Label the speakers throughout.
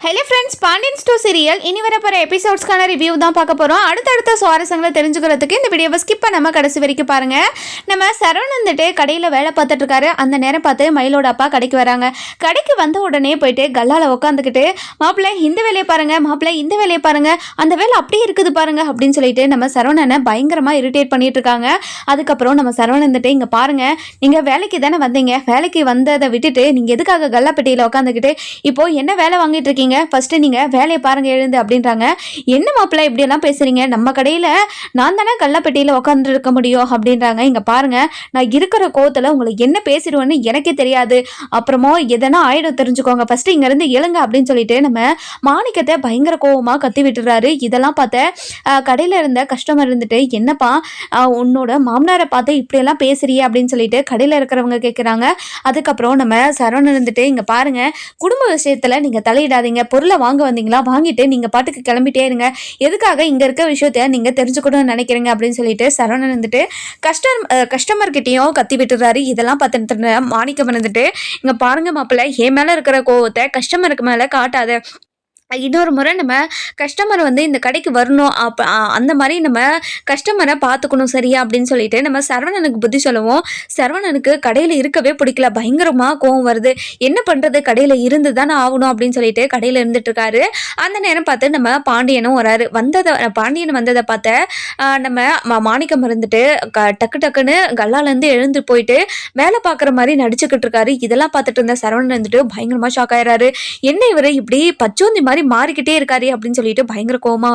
Speaker 1: Hello friends Pandians two serial இனி வர எபிசோட்ஸ்க்கான review தான் பார்க்க போகிறோம் அடுத்தடுத்த சுவாரஸ்யங்களை தெரிஞ்சுக்கிறதுக்கு இந்த வீடியோவை ஸ்கிப் பண்ணாமல் கடைசி வரைக்கும் பாருங்கள் நம்ம சரவண் வந்துட்டு கடையில் வேலை பார்த்துட்ருக்காரு அந்த நேரம் பார்த்து மயிலோட அப்பா கடைக்கு வராங்க. கடைக்கு வந்த உடனே போயிட்டு கல்லால் உட்காந்துக்கிட்டு மாப்பிள்ளை இந்த வேலையை பாருங்கள் மாப்பிள்ளை இந்த வேலையை பாருங்கள் அந்த வேலை அப்படியே இருக்குது பாருங்கள் அப்படின்னு சொல்லிட்டு நம்ம சரவணனை பயங்கரமாக இரிட்டேட் பண்ணிகிட்டு இருக்காங்க. அதுக்கப்புறம் நம்ம சரவணன் வந்துட்டு இங்கே பாருங்கள் நீங்கள் வேலைக்கு தானே வந்தீங்க. வேலைக்கு வந்ததை விட்டுட்டு நீங்கள் எதுக்காக கல்லாப்பட்டியில் உட்காந்துக்கிட்டு இப்போது என்ன வேலை வாங்கிட்டு இருக்கீங்க? ஃபஸ்ட்டு நீங்கள் வேலையை பாருங்க எழுந்து அப்படின்றாங்க. என்ன மாப்பிள்ள இப்படியெல்லாம் பேசுகிறீங்க நம்ம கடையில் நான் தானே கல்லாப்பெட்டியில் உட்காந்துட்டு இருக்க முடியும் அப்படின்றாங்க. இங்கே பாருங்கள் நான் இருக்கிற கோவத்தில் உங்களை என்ன பேசிடுவேன்னு எனக்கே தெரியாது. அப்புறமா எதனா ஆயிடும் தெரிஞ்சுக்கோங்க. ஃபஸ்ட்டு இங்கேருந்து எழுங்க அப்படின்னு சொல்லிட்டு நம்ம மாணிக்கத்தை பயங்கர கோவமாக கத்தி விட்டுறாரு. இதெல்லாம் பார்த்த கடையில் இருந்த கஸ்டமர் இருந்துட்டு என்னப்பா உன்னோட மாமனாரை பார்த்து இப்படியெல்லாம் பேசுறியே? அப்படின்னு சொல்லிட்டு கடையில் இருக்கிறவங்க கேட்குறாங்க அதுக்கப்புறம் நம்ம சரவணன் இருந்துட்டு இங்கே பாருங்க. குடும்ப விஷயத்தில் நீங்கள் தலையிடாதீங்க. பொருளை வாங்க வந்தீங்களா? வாங்கிட்டு நீங்கள் பாட்டுக்கு கிளம்பிட்டே இருங்க. எதுக்காக இங்கே இருக்க விஷயத்த நீங்கள் தெரிஞ்சுக்கணும்னு நினைக்கிறீங்க அப்படின்னு சொல்லிட்டு சரவணன் வந்துட்டு கஸ்டர் கஸ்டமர்கிட்டையும் கத்தி விட்டுறாரு. இதெல்லாம் பார்த்துட்டு மாணிக்கம் வந்துட்டு இங்கே பாருங்க மாப்பிள்ள என் மேலே இருக்கிற கோவத்தை கஸ்டமருக்கு மேலே காட்டாத இன்னொரு முறை நம்ம கஸ்டமர் வந்து இந்த கடைக்கு வரணும். அப்போ அந்த மாதிரி நம்ம கஸ்டமரை பார்த்துக்கணும் சரியா? அப்படின்னு சொல்லிட்டு நம்ம சரவணனுக்கு புத்தி சொல்லுவோம். சரவணனுக்கு கடையில் இருக்கவே பிடிக்கல. பயங்கரமாக கோவம் வருது. என்ன பண்ணுறது கடையில் இருந்து தானே ஆகணும் அப்படின்னு சொல்லிட்டு கடையில் இருந்துட்டு இருக்காரு அந்த நேரம் பார்த்து நம்ம பாண்டியனும் வராரு. வந்ததை பாண்டியன் வந்ததை பார்த்த நம்ம மா- மாணிக்கம் இருந்துட்டு க டக்கு டக்குன்னு கல்லாலேருந்து எழுந்து போயிட்டு வேலை பார்க்குற மாதிரி நடிச்சுக்கிட்டு இருக்காரு இதெல்லாம் பார்த்துட்டு இருந்த சரவணன் வந்துட்டு பயங்கரமாக ஷாக் ஆயிடுறாரு என்ன இவர்? இப்படி பச்சோந்தி மாதிரி மாறிக்கிட்டே இருக்காரு அப்படின்னு சொல்லிட்டு பயங்கர கோவமா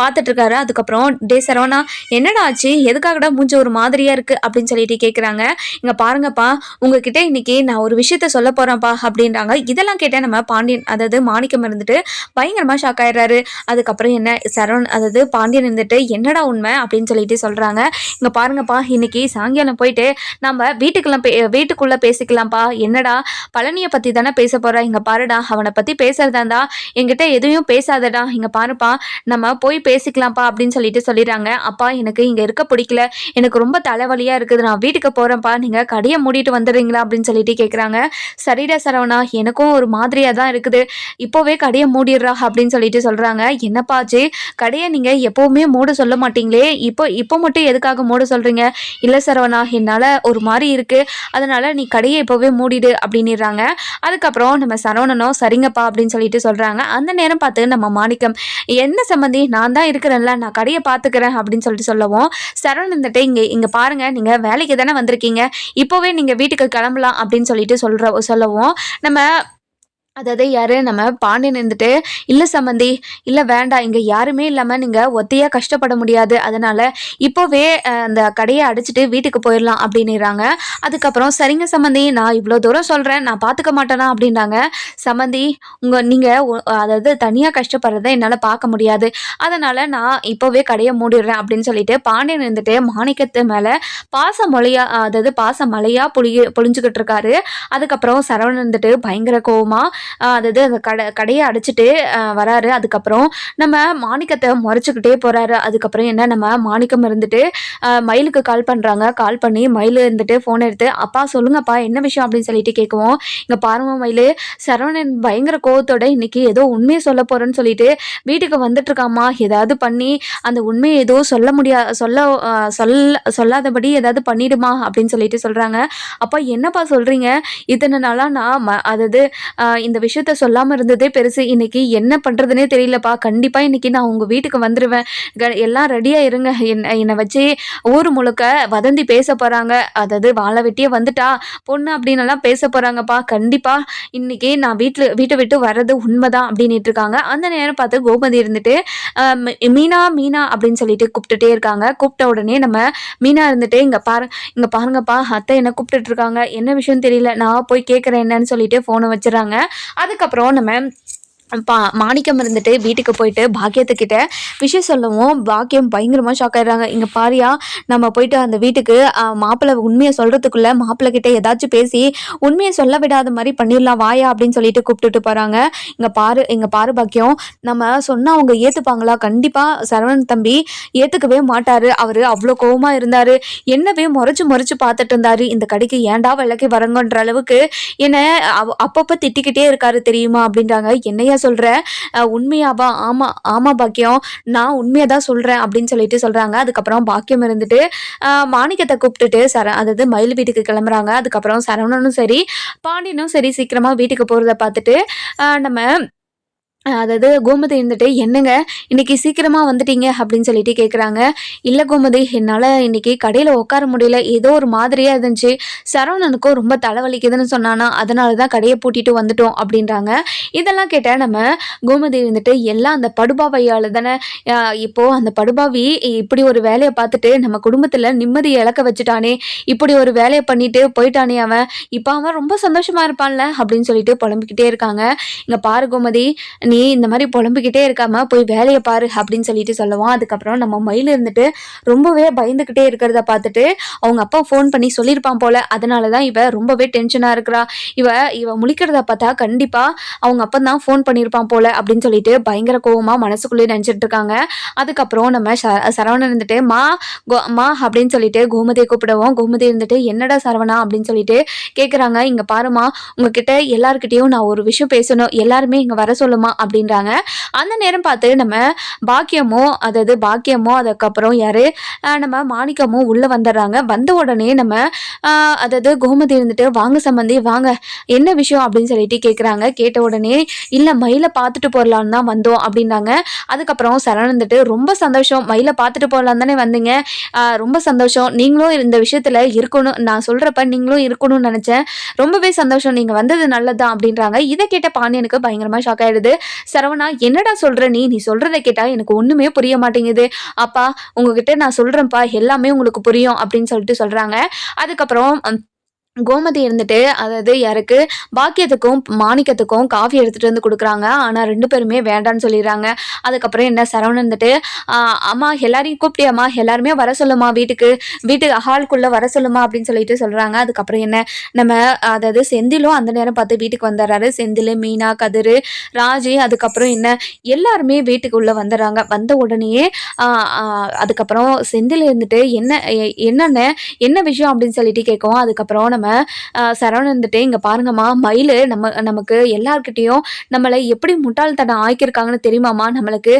Speaker 1: பார்த்துட்டு இருக்காரு. அதுக்கப்புறம் டே சரவணா என்னடா ஆச்சு? எதுக்காகடா மூஞ்ச ஒரு மாதிரியா இருக்கு? அப்படின்னு சொல்லிட்டு கேட்குறாங்க இங்க பாருங்கப்பா உங்ககிட்ட இன்னைக்கு நான் ஒரு விஷயத்த சொல்ல போறேன்ப்பா அப்படின்றாங்க. இதெல்லாம் கேட்டால் நம்ம பாண்டியன் அதாவது மாணிக்கம் இருந்துட்டு பயங்கரமாக ஷாக் ஆயிடுறாரு. அதுக்கப்புறம் என்ன சரவண் அதாவது பாண்டியன் இருந்துட்டு என்னடா உண்மை? அப்படின்னு சொல்லிட்டு சொல்றாங்க. இங்க பாருங்கப்பா இன்னைக்கு சாயங்காலம் போயிட்டு நம்ம வீட்டுக்கெல்லாம் பே வீட்டுக்குள்ள பேசிக்கலாம்ப்பா. என்னடா பழனியை பத்தி தானே பேச போகிறா இங்க பாருடா அவனை பத்தி பேசுறதா இருந்தா என்கிட்ட எதுவும் பேசாதடா. இங்கே பாருப்பா நம்ம போய் பேசிக்கலாம்ப்பா அப்படின்னு சொல்லிட்டு சொல்லிடுறாங்க. அப்பா எனக்கு இங்கே இருக்க பிடிக்கல. எனக்கு ரொம்ப தலைவலியாக இருக்குது. நான் வீட்டுக்கு போகிறேன்ப்பா நீங்கள் கடையை மூடிட்டு வந்துடுறீங்களா அப்படின்னு சொல்லிட்டு கேட்குறாங்க சரிடா சரவணா எனக்கும் ஒரு மாதிரியாக தான் இருக்குது. இப்போவே கடையை மூடிடுறா அப்படின்னு சொல்லிட்டு சொல்கிறாங்க என்னப்பா ஆச்சு கடையை நீங்கள் எப்போவுமே மூட சொல்ல மாட்டீங்களே? இப்போ இப்போ மட்டும் எதுக்காக மூட சொல்கிறீங்க இல்லை சரவணா என்னால் ஒரு மாதிரி இருக்குது அதனால் நீ கடையை இப்போவே மூடிடு அப்படின்னுறாங்க. அதுக்கப்புறம் நம்ம சரவணனும் சரிங்கப்பா அப்படின்னு சொல்லிட்டு சொல்கிறாங்க அந்த நேரம் பார்த்து நம்ம மாணிக்கம் என்ன சம்மந்தி நான் தான் இருக்கிறேன்ல நான் கடையை பார்த்துக்கிறேன் அப்படின்னு சொல்லிட்டு சொல்லவும் சரவணன் இருந்துட்டு இங்கே இங்கே பாருங்க நீங்கள் வேலைக்கு தானே வந்திருக்கீங்க இப்போவே நீங்கள் வீட்டுக்கு கிளம்பலாம் அப்படின்னு சொல்லிட்டு சொல்கிற சொல்லவும் நம்ம அதாவது யாரு? நம்ம பாண்டியன் இருந்துட்டு இல்லை சம்மந்தி இல்லை வேண்டாம் இங்கே யாருமே இல்லாமல் நீங்கள் ஒத்தையாக கஷ்டப்பட முடியாது. அதனால் இப்போவே அந்த கடையை அடிச்சுட்டு வீட்டுக்கு போயிடலாம் அப்படின்னுறாங்க. அதுக்கப்புறம் சரிங்க சம்மந்தி நான் இவ்வளோ தூரம் சொல்கிறேன் நான் பார்த்துக்க மாட்டேனா? அப்படின்றாங்க. சம்மந்தி உங்கள் நீங்கள் அதாவது தனியாக கஷ்டப்படுறதை என்னால் பார்க்க முடியாது. அதனால் நான் இப்போவே கடையை மூடிடுறேன் அப்படின்னு சொல்லிட்டு பாண்டியன் இருந்துட்டு மாணிக்கத்து மேலே பாச மொழியா அதாவது பாச மலையாக புளி பொழிஞ்சுக்கிட்டு இருக்காரு. அதுக்கப்புறம் சரவணன் இருந்துட்டு பயங்கர கோவமாக அதாவது அந்த கடை கடையை அடைச்சிட்டு வராரு. அதுக்கப்புறம் நம்ம மாணிக்கத்தை முறைச்சிக்கிட்டே போகிறாரு அதுக்கப்புறம் என்ன நம்ம மாணிக்கம் இருந்துட்டு மயிலுக்கு கால் பண்ணுறாங்க கால் பண்ணி மயில் இருந்துட்டு ஃபோன் எடுத்து அப்பா சொல்லுங்கப்பா என்ன விஷயம்? அப்படின்னு சொல்லிட்டு கேட்குவோம். இங்கே பாருங்க மயில் சரவணன் பயங்கர கோவத்தோட இன்னைக்கு ஏதோ உண்மையை சொல்ல போகிறேன்னு சொல்லிட்டு வீட்டுக்கு வந்துட்டு இருக்காமா ஏதாவது பண்ணி அந்த உண்மையை ஏதோ சொல்ல முடியா சொல்ல சொல்ல சொல்லாதபடி ஏதாவது பண்ணிடுமா அப்படின்னு சொல்லிட்டு சொல்கிறாங்க அப்பா என்னப்பா சொல்கிறீங்க இத்தனை நாளாக நான் ம- அதாவது இந்த இந்த விஷயத்த சொல்லாமல் இருந்ததே பெருசு. இன்னைக்கு என்ன பண்ணுறதுனே தெரியலப்பா. கண்டிப்பாக இன்னைக்கு நான் உங்கள் வீட்டுக்கு வந்துடுவேன் க- எல்லாம் ரெடியாக இருங்க. என்ன என்னை வச்சு ஊர் முழுக்க வதந்தி பேச போகிறாங்க அதாவது வாழை வெட்டியே வந்துட்டா. பொண்ணு அப்படின்னு பேச போகிறாங்கப்பா கண்டிப்பாக இன்றைக்கி நான் வீட்டில் வீட்டை விட்டு வர்றது உண்மைதான் அப்படின்ட்டு இருக்காங்க. அந்த நேரம் பார்த்து கோமதி இருந்துட்டு மீனா மீனா அப்படின்னு சொல்லிட்டு கூப்பிட்டுட்டே இருக்காங்க. கூப்பிட்ட உடனே நம்ம மீனா இருந்துட்டு இங்கே பாரு இங்கே பாருங்கப்பா. அத்தை என்ன கூப்பிட்டுட்டு இருக்காங்க. என்ன விஷயம் தெரியல. நான் போய் கேட்குறேன் என்னன்னு சொல்லிட்டு ஃபோனை வச்சிடறாங்க அதுக்கப்புறம் நம்ம பா மாணிக்கம் இருந்துட்டு வீட்டுக்கு போயிட்டு பாக்கியத்துக்கிட்ட விஷயம் சொல்லவும் பாக்கியம் பயங்கரமாக ஷாக் ஆயிடுறாங்க. இங்கே பாரியா நம்ம போயிட்டு அந்த வீட்டுக்கு மாப்பிள்ளை உண்மையை சொல்கிறதுக்குள்ளே மாப்பிள்ளை கிட்ட ஏதாச்சும் பேசி உண்மையை சொல்ல விடாத மாதிரி பண்ணிடலாம் வாயா அப்படின்னு சொல்லிட்டு கூப்பிட்டுட்டு போகிறாங்க இங்கே பாரு இங்கே பாரு பாக்கியம் நம்ம சொன்னால் அவங்க ஏற்றுப்பாங்களா கண்டிப்பாக சரவணன் தம்பி ஏற்றுக்கவே மாட்டார். அவர் அவ்வளோ கோவமாக இருந்தார். என்னவே முறைச்சு முறைச்சு பார்த்துட்டு இருந்தாரு. இந்த கடைக்கு ஏன்டா விளக்கி வரங்கன்ற அளவுக்கு என்னை அவ- அப்பப்போ திட்டிக்கிட்டே இருக்காரு தெரியுமா அப்படின்றாங்க. என்னையா உண்மையாக சொல்கிற உண்மையாவா? ஆமாம் ஆமாம் பாக்கியம். நான் உண்மையாக தான் சொல்கிறேன் அப்படின்னு சொல்லிட்டு சொல்கிறாங்க அதுக்கப்புறம் பாக்கியம் இருந்துட்டு மாணிக்கத்தை கூப்பிட்டுட்டு சர அதாவது மயில் வீட்டுக்கு கிளம்புறாங்க. அதுக்கப்புறம் சரவணனும் சரி பாண்டியனும் சரி சீக்கிரமாக வீட்டுக்கு போகிறத பார்த்துட்டு நம்ம அதாவது கோமதி இருந்துட்டு என்னங்க? இன்னைக்கு சீக்கிரமா வந்துட்டீங்க? அப்படின்னு சொல்லிட்டு கேட்குறாங்க இல்லை கோமதி என்னால் இன்னைக்கு கடையில் உட்கார முடியல. ஏதோ ஒரு மாதிரியாக இருந்துச்சு. சரவணனுக்கும் ரொம்ப தலைவலிக்குதுன்னு சொன்னானா அதனால தான் கடையை பூட்டிட்டு வந்துட்டோம் அப்படின்றாங்க. இதெல்லாம் கேட்டால் நம்ம கோமதி இருந்துட்டு எல்லாம் அந்த படுபாவையால் தானே? இப்போது இப்போ அந்த படுபாவி இப்படி ஒரு வேலையை பார்த்துட்டு நம்ம குடும்பத்தில் நிம்மதி இழக்க வச்சுட்டானே. இப்படி ஒரு வேலையை பண்ணிட்டு போயிட்டானே அவன். இப்போ அவன் ரொம்ப சந்தோஷமா இருப்பான்ல? அப்படின்னு சொல்லிட்டு புலம்பிக்கிட்டே இருக்காங்க. இங்கே பாரு கோமதி நீ நீ இந்த மாதிரி புலம்பிக்கிட்டே இருக்காம போய் வேலையை பாரு அப்படின்னு சொல்லிட்டு சொல்லுவான். அதுக்கப்புறம் நம்ம மயில் இருந்துட்டு ரொம்பவே பயந்துக்கிட்டே இருக்கிறத பார்த்துட்டு அவங்க அப்பா ஃபோன் பண்ணி சொல்லியிருப்பான் போல. அதனால தான் இவ ரொம்பவே டென்ஷனாக இருக்கிறா. இவ இவ முழிக்கிறத பார்த்தா கண்டிப்பாக அவங்க அப்பா தான் ஃபோன் பண்ணியிருப்பான் போல அப்படின்னு சொல்லிட்டு பயங்கர கோவமாக மனசுக்குள்ளேயே நினச்சிட்டு இருக்காங்க. அதுக்கப்புறம் நம்ம சரவணன் இருந்துட்டு மா கோ மா அப்படின்னு சொல்லிட்டு கோமதியை கூப்பிடுவோம் கோமதி இருந்துட்டு என்னடா சரவணா? அப்படின்னு சொல்லிட்டு கேட்குறாங்க இங்கே பாருமா உங்ககிட்ட எல்லாருக்கிட்டேயும் நான் ஒரு விஷயம் பேசணும். எல்லாருமே இங்கே வர சொல்லுமா? அப்படின்றாங்க. அந்த நேரம் பார்த்து நம்ம பாக்கியமோ அதாவது பாக்கியமோ அதுக்கப்புறம் யாரு? நம்ம மாணிக்கமோ உள்ளே வந்துடுறாங்க. வந்த உடனே நம்ம அதாவது கோமதி இருந்துட்டு வாங்க சம்மந்தி வாங்க. என்ன விஷயம்? அப்படின்னு சொல்லிட்டு கேட்குறாங்க கேட்ட உடனே இல்லை மயிலை பார்த்துட்டு போகலான்னு தான் வந்தோம் அப்படின்னாங்க. அதுக்கப்புறம் சரண் வந்துட்டு ரொம்ப சந்தோஷம். மயிலை பார்த்துட்டு போகலான்னு தானே வந்தீங்க. ரொம்ப சந்தோஷம். நீங்களும் இந்த விஷயத்தில் இருக்கணும். நான் சொல்கிறப்ப நீங்களும் இருக்கணும்னு நினச்சேன். ரொம்பவே சந்தோஷம். நீங்கள் வந்தது நல்லது தான் அப்படின்றாங்க. இதை கேட்ட பாண்டியனுக்கு பயங்கரமாக ஷாக் ஆகிடுது சரவணா என்னடா சொல்ற நீ? நீ சொல்கிறத கேட்டா எனக்கு ஒண்ணுமே புரிய மாட்டேங்குது. அப்பா உங்ககிட்ட நான் சொல்றேன்ப்பா எல்லாமே உங்களுக்கு புரியும் அப்படின்னு சொல்லிட்டு சொல்றாங்க. அதுக்கப்புறம் கோமதி இருந்துட்டு அதாவது யாருக்கு பாக்கியத்துக்கும் மாணிக்கத்துக்கும் காஃபி எடுத்துகிட்டு வந்து கொடுக்குறாங்க. ஆனால் ரெண்டு பேருமே வேண்டான்னு சொல்லிடுறாங்க. அதுக்கப்புறம் என்ன சரவணன் இருந்துட்டு அம்மா எல்லாரையும் கூப்பிட்டியாம்மா எல்லாருமே வர சொல்லுமா வீட்டுக்கு? வீட்டு ஹால்குள்ளே வர சொல்லுமா? அப்படின்னு சொல்லிட்டு சொல்கிறாங்க அதுக்கப்புறம் என்ன நம்ம அதாவது செந்திலும் அந்த நேரம் பார்த்து வீட்டுக்கு வந்துடுறாரு. செந்தில் மீனா கதிர் ராஜி அதுக்கப்புறம் என்ன எல்லாருமே வீட்டுக்கு உள்ளே வந்துடுறாங்க. வந்த உடனேயே அதுக்கப்புறம் செந்தில் இருந்துட்டு என்ன எ- என்னென்ன என்ன விஷயம்? அப்படின்னு சொல்லிட்டு கேட்கவும் அதுக்கப்புறம் நம்ம ஆஹ், சரவணன் வந்துட்டு இங்கே பாருங்கம்மா மயில் நம்ம நமக்கு எல்லார்கிட்டேயும் நம்மளை எப்படி முட்டாள்தனம் ஆக்கியிருக்காங்கன்னு தெரியுமாம்மா? நம்மளுக்கு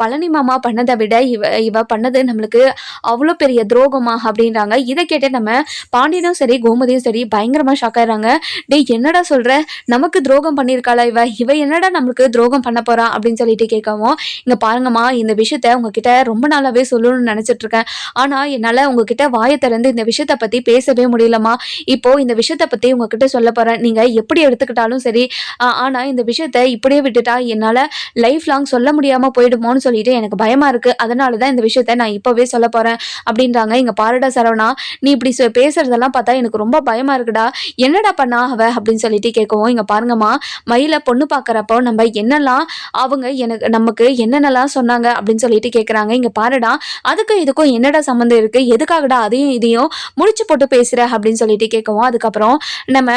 Speaker 1: பழனி மாமா பண்ணதை விட இவ இவ பண்ணது நம்மளுக்கு அவ்வளோ பெரிய துரோகமா அப்படின்றாங்க. இதை கேட்டு நம்ம பாண்டியனும் சரி கோமதியும் சரி பயங்கரமாக ஷாக் ஆயிடுறாங்க. டே என்னடா சொல்கிற நமக்கு துரோகம் பண்ணியிருக்காளா இவ? இவ என்னடா நம்மளுக்கு துரோகம் பண்ண போறா? அப்படின்னு சொல்லிட்டு கேட்கவும் இங்கே பாருங்கம்மா இந்த விஷயத்த உங்ககிட்ட ரொம்ப நாளாகவே சொல்லணும்னு நினச்சிட்ருக்கேன் இருக்கேன். என்னால் என்னால உங்ககிட்ட வாயை திறந்து இந்த விஷயத்த பற்றி பேசவே முடியலம்மா. இப்போ இந்த விஷயத்த பத்தி உங்ககிட்ட சொல்ல போறேன். நீங்க எப்படி எடுத்துக்கிட்டாலும் சரி ஆனால் ஆனா இந்த விஷயத்த இப்படியே விட்டுட்டா என்னால லைஃப் லாங் சொல்ல முடியாம போயிடுமோன்னு சொல்லிட்டு எனக்கு பயமா இருக்கு. அதனால தான் இந்த விஷயத்த நான் இப்பவே சொல்ல போறேன் அப்படின்றாங்க இங்க பாருடா சரவணா. நீ இப்படி பேசுகிறதெல்லாம் பேசுறதெல்லாம் பார்த்தா எனக்கு ரொம்ப பயமா இருக்குடா. என்னடா பண்ணா அவ அப்படின்னு சொல்லிட்டு கேட்கவும் இங்க பாருங்கம்மா மயில பொண்ணு பார்க்குறப்போ நம்ம என்னெல்லாம் அவங்க எனக்கு நமக்கு என்னென்னலாம் சொன்னாங்க அப்படின்னு சொல்லிட்டு கேட்குறாங்க. இங்க பாருடா அதுக்கும் இதுக்கும் என்னடா சம்மந்தம் இருக்கு? எதுக்காகடா அதையும் இதையும் முடிச்சு போட்டு பேசுற அப்படின்னு சொல்லிட்டு கேட்கவும் அதுக்கப்புறம் நம்ம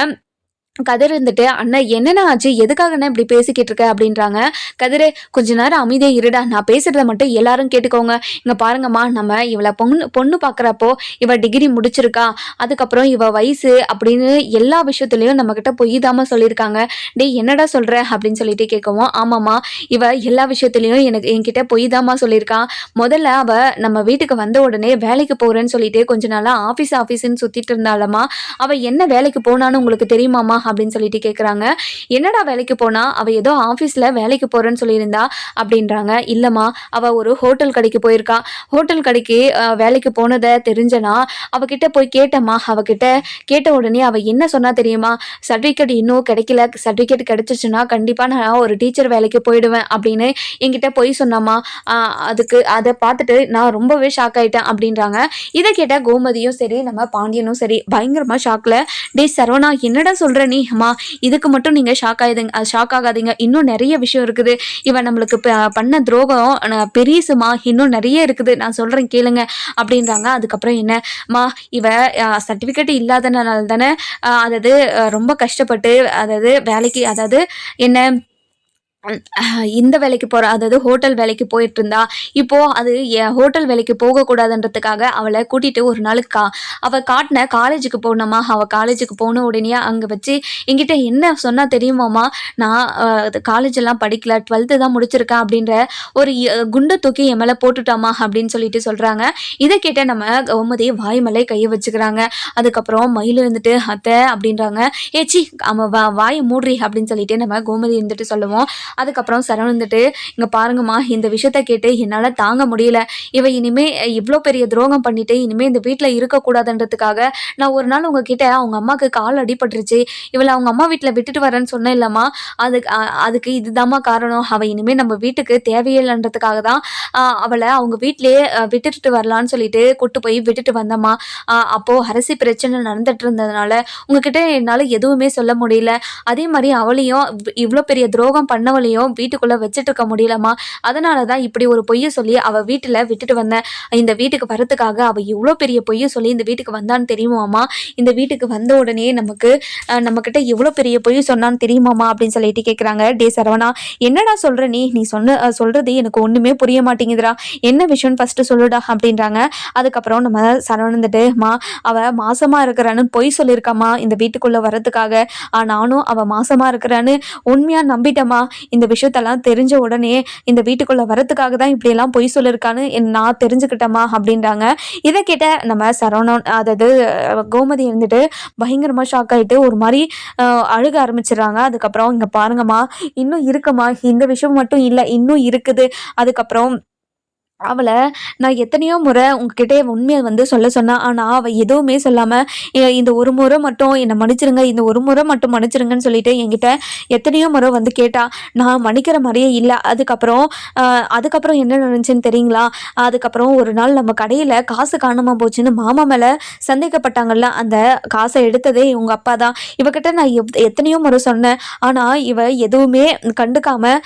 Speaker 1: கதிர் இருந்துட்டு அண்ணா என்னென்ன ஆச்சு? எதுக்காகண்ணா இப்படி பேசிக்கிட்டு இருக்க? அப்படின்றாங்க. கதிர் கொஞ்ச நேரம் அமைதியாக இருடா. நான் பேசுறத மட்டும் எல்லாரும் கேட்டுக்கோங்க. இங்க பாருங்கம்மா நம்ம இவளை பொண்ணு பொண்ணு பார்க்குறப்போ இவ டிகிரி முடிச்சிருக்கா. அதுக்கப்புறம் இவ வயசு அப்படின்னு எல்லா விஷயத்துலயும் நம்ம கிட்ட பொய் தாம சொல்லியிருக்காங்க. டேய் என்னடா சொல்ற? அப்படின்னு சொல்லிட்டு கேட்கவும் ஆமாம்மா இவ எல்லா விஷயத்துலயும் எனக்கு என்கிட்ட பொய் தாமா சொல்லியிருக்கா. முதல்ல அவ நம்ம வீட்டுக்கு வந்த உடனே வேலைக்கு போறேன்னு சொல்லிட்டு கொஞ்ச நாளா ஆஃபீஸ் ஆஃபீஸ்ன்னு சுத்திட்டு இருந்தாலம்மா அவ என்ன வேலைக்கு போனான்னு உங்களுக்கு தெரியுமாம்மா? அப்படின்னு சொல்லிட்டு கேட்குறாங்க என்னடா வேலைக்கு போனா? அவ ஏதோ ஆஃபீஸில் வேலைக்கு போறேன்னு சொல்லியிருந்தா அப்படின்றாங்க. இல்லைம்மா அவ ஒரு ஹோட்டல் கடைக்கு போயிருக்கா. ஹோட்டல் கடைக்கு வேலைக்கு போனதை தெரிஞ்சனா அவகிட்ட போய் கேட்டம்மா. அவகிட்ட கேட்ட உடனே அவ என்ன சொன்னா தெரியுமா? சர்டிஃபிகேட் இன்னும் கிடைக்கல. சர்டிஃபிகேட் கிடைச்சிச்சுன்னா கண்டிப்பாக நான் ஒரு டீச்சர் வேலைக்கு போயிடுவேன் அப்படின்னு என்கிட்ட போய் சொன்னம்மா. அதுக்கு அதை பார்த்துட்டு நான் ரொம்பவே ஷாக் ஆகிட்டேன் அப்படின்றாங்க. இதை கேட்டால் கோமதியும் சரி நம்ம பாண்டியனும் சரி பயங்கரமாக ஷாக்கில் டேய் சரவணா என்னடா சொல்கிற நீ? அம்மா இதுக்கு மட்டும் நீங்க ஷாக் ஆயுதுங்க ஷாக் ஆகாதீங்க. இன்னும் நிறைய விஷயம் இருக்குது. இவன் நம்மளுக்கு ப- பண்ண துரோகம் பெரியசுமா இன்னும் நிறைய இருக்குது. நான் சொல்றேன் கேளுங்க அப்படின்றாங்க. அதுக்கப்புறம் என்ன? மா இவ சர்டிஃபிகேட் இல்லாதனால தானே அதாவது ரொம்ப கஷ்டப்பட்டு அதாவது வேலைக்கு அதாவது என்ன இந்த வேலைக்கு போகிற அதாவது ஹோட்டல் வேலைக்கு போயிட்டு இருந்தா இப்போது அது ஹோட்டல் வேலைக்கு போகக்கூடாதுன்றதுக்காக அவளை கூட்டிகிட்டு ஒரு நாள் கா அவள் காட்டின காலேஜுக்கு போனோமா அவள் காலேஜுக்கு போன உடனே அங்கே வச்சு என்கிட்ட என்ன சொன்னால் தெரியுமாம்மா? நான் காலேஜெல்லாம் படிக்கல டுவெல்த்து தான் முடிச்சிருக்கேன் அப்படின்ற ஒரு குண்டை தூக்கி என் மேலே போட்டுட்டாமா அப்படின்னு சொல்லிட்டு சொல்கிறாங்க இதை கேட்ட நம்ம கௌமதி வாய்மலை கையை வச்சுக்கிறாங்க. அதுக்கப்புறம் மயில் இருந்துட்டு அத்தை அப்படின்றாங்க. ஏச்சி அவன் வா வாயை மூடுறி அப்படின்னு சொல்லிட்டு நம்ம கோமதி இருந்துட்டு சொல்லுவோம். அதுக்கப்புறம் சரவணன் வந்துட்டு இங்கே பாருங்கம்மா இந்த விஷயத்த கேட்டு என்னால் தாங்க முடியல. இவ இனிமே இவ்வளோ பெரிய துரோகம் பண்ணிட்டு இனிமே இந்த வீட்டில் இருக்கக்கூடாதுன்றதுக்காக நான் ஒரு நாள் உங்ககிட்ட அவங்க அம்மாவுக்கு கால் அடிபட்டுருச்சு. இவளை அவங்க அம்மா வீட்டில் விட்டுட்டு வரேன்னு சொன்னேன் இல்லைம்மா. அதுக்கு அதுக்கு இதுதாம்மா காரணம். அவள் இனிமே நம்ம வீட்டுக்கு தேவையில்லைன்றதுக்காக தான் அவளை அவங்க வீட்டிலேயே விட்டுட்டு வரலான்னு சொல்லிட்டு கூட்டு போய் விட்டுட்டு வந்தம்மா. அப்போது அரசு அரசி பிரச்சனை நடந்துட்டு இருந்ததுனால உங்ககிட்ட என்னால் எதுவுமே சொல்ல முடியல. அதே மாதிரி அவளையும் இவ்வளோ பெரிய துரோகம் பண்ணவளையும் வீட்டுக்குள்ளே வச்சுட்டு இருக்க முடியலம்மா. அதனால தான் இப்படி ஒரு பொய்யை சொல்லி அவள் வீட்டில் விட்டுட்டு வந்தேன். இந்த வீட்டுக்கு வரத்துக்காக அவள் இவ்வளோ பெரிய பொய்யை சொல்லி இந்த வீட்டுக்கு வந்தான்னு தெரியுமாம்மா? இந்த வீட்டுக்கு வந்த உடனே நமக்கு நம்மக்கிட்ட எவ்வளோ பெரிய பொய் சொன்னான்னு தெரியுமாம்மா அப்படின்னு சொல்லிட்டு கேட்குறாங்க டே சரவணா என்னடா சொல்கிற நீ? நீ சொன்ன சொல்கிறது சொல்றது எனக்கு ஒன்றுமே புரிய மாட்டேங்குதுடா. என்ன விஷயம்னு ஃபஸ்ட்டு சொல்லுடா அப்படின்றாங்க. அதுக்கப்புறம் நம்ம சரவணந்துட்டு மா அவள் மாசமாக இருக்கிறான்னு பொய் சொல்லியிருக்காம்மா இந்த வீட்டுக்குள்ளே வரதுக்காக நானும் அவள் மாசமாக இருக்கிறான்னு உண்மையாக நம்பிட்டேம்மா. இந்த விஷயத்தெல்லாம் தெரிஞ்ச உடனே இந்த வீட்டுக்குள்ளே வரதுக்காக தான் இப்படியெல்லாம் பொய் சொல்லியிருக்கான்னு என் நான் தெரிஞ்சுக்கிட்டேம்மா அப்படின்றாங்க. இதை கேட்ட நம்ம சரவணன் அதாவது கோமதி இருந்துட்டு பயங்கரமாக ஷாக் ஆகிட்டு ஒரு மாதிரி அழுக ஆரம்பிச்சிடுறாங்க. அதுக்கப்புறம் இங்கே பாருங்கம்மா இன்னும் இருக்குமா இந்த விஷயம் மட்டும் இல்லை இன்னும் இருக்குது. அதுக்கப்புறம் அவளை நான் எத்தனையோ முறை உங்ககிட்ட உண்மையை வந்து சொல்ல சொன்னேன் ஆனால் அவள் எதுவுமே சொல்லாமல் இந்த ஒரு முறை மட்டும் என்னை மன்னிச்சிருங்க இந்த ஒரு முறை மட்டும் மன்னிச்சிருங்கன்னு சொல்லிட்டு என்கிட்ட எத்தனையோ முறை வந்து கேட்டா நான் மன்னிக்கிற மாதிரியே இல்லை. அதுக்கப்புறம் அதுக்கப்புறம் என்ன நடந்துச்சுன்னு தெரியுங்களா? அதுக்கப்புறம் ஒரு நாள் நம்ம கடையில் காசு காணாமல் போச்சுன்னு மாமா மேலே சந்தேகப்பட்டாங்கல்ல அந்த காசை எடுத்ததே இவங்க அப்பா தான். இவகிட்ட நான் எவ் எத்தனையோ முறை சொன்னேன். ஆனால் இவ எதுவுமே கண்டுக்காமல்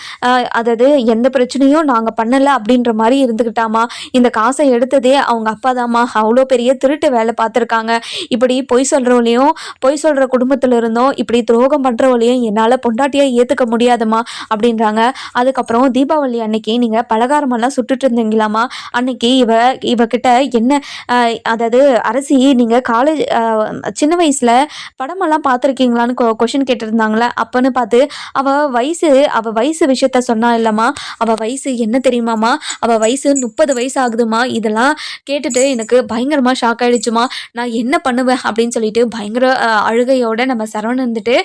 Speaker 1: அதாவது எந்த பிரச்சனையும் நாங்கள் பண்ணலை அப்படின்ற மாதிரி இருந்துக்கிட்டாமா இந்த காசை எடுத்ததே அவங்க அப்பா தாம்மா அவ்வளோ பெரிய திருட்டு வேலை பார்த்துருக்காங்க. இப்படி பொய் சொல்கிறவளையும் பொய் சொல்கிற குடும்பத்தில் இருந்தும் இப்படி துரோகம் பண்ணுறவளையும் என்னால் பொண்டாட்டியாக ஏற்றுக்க முடியாதும்மா அப்படின்றாங்க. அதுக்கப்புறம் தீபாவளி அன்னைக்கு நீங்கள் பலகாரமெல்லாம் சுட்டுட்டு இருந்தீங்களாமா அன்னைக்கு இவ இவகிட்ட என்ன அதாவது அரசி நீங்கள் காலேஜ் சின்ன வயசில் படமெல்லாம் பார்த்துருக்கீங்களான்னு கொஷின் கேட்டிருந்தாங்களே. அப்போன்னு பார்த்து அவள் வயசு அவள் வயசு விஷயத்த சொன்னா இல்லைம்மா. அவள் வயசு என்ன தெரியுமாம்மா? அவள் வயசு முப்பது வயசு ஆகுதுமா இதெல்லாம் கேட்டுட்டு எனக்கு பயங்கரமாக ஷாக் ஆகிடுச்சுமா நான் என்ன பண்ணுவேன் அப்படின்னு சொல்லிட்டு பயங்கர அழுகையோட நம்ம சரவணன் இருந்துட்டு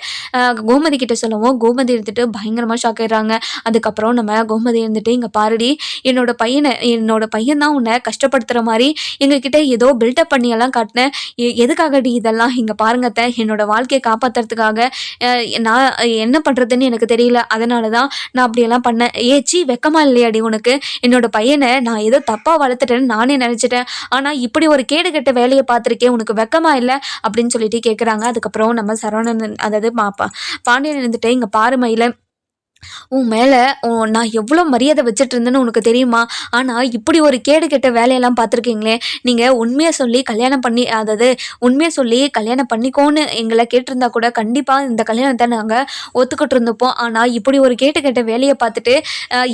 Speaker 1: கோமதி கிட்ட சொல்லவும் கோமதி இருந்துட்டு பயங்கரமாக ஷாக் ஆகிடுறாங்க அதுக்கப்புறம் நம்ம கோமதி இருந்துட்டு இங்கே பாருடி என்னோட பையனை என்னோட பையன் தான் உன்னை கஷ்டப்படுத்துகிற மாதிரி எங்ககிட்ட ஏதோ பில்டப் பண்ணி எல்லாம் காட்டினேன். எ- எதுக்காகடி இதெல்லாம்? இங்கே பாருங்கத்த என்னோட வாழ்க்கையை காப்பாற்றுறதுக்காக நான் என்ன பண்ணுறதுன்னு எனக்கு தெரியல. அதனால தான் நான் அப்படியெல்லாம் பண்ணேன். ஏச்சி வெக்கமா இல்லையாடி உனக்கு? என்னோட பையனை நான் ஏதோ தப்பாக வளர்த்துட்டேன்னு நானே நினச்சிட்டேன். ஆனால் இப்படி ஒரு கேடு கெட்ட வேலையை பார்த்துருக்கேன். உனக்கு வெக்கமா இல்லை? அப்படின்னு சொல்லிட்டு கேட்குறாங்க அதுக்கப்புறம் நம்ம சரவணன் அதாவது பா- பாண்டியன் இருந்துட்டு இங்கே பாருமையில் உன் மேலே நான் எவ்வளோ மரியாதை வச்சுட்டு இருந்தேன்னு உனக்கு தெரியுமா? ஆனால் இப்படி ஒரு கேடு கெட்ட வேலையெல்லாம் பார்த்துருக்கீங்களே நீங்கள் உண்மையை சொல்லி கல்யாணம் பண்ணி அதாவது உண்மையை சொல்லி கல்யாணம் பண்ணிக்கோன்னு எங்களை கேட்டிருந்தா கூட கண்டிப்பாக இந்த கல்யாணத்தை நாங்கள் ஒத்துக்கிட்டு இருந்துப்போம் ஆனால் இப்படி ஒரு கேட்டு கெட்ட வேலையை பார்த்துட்டு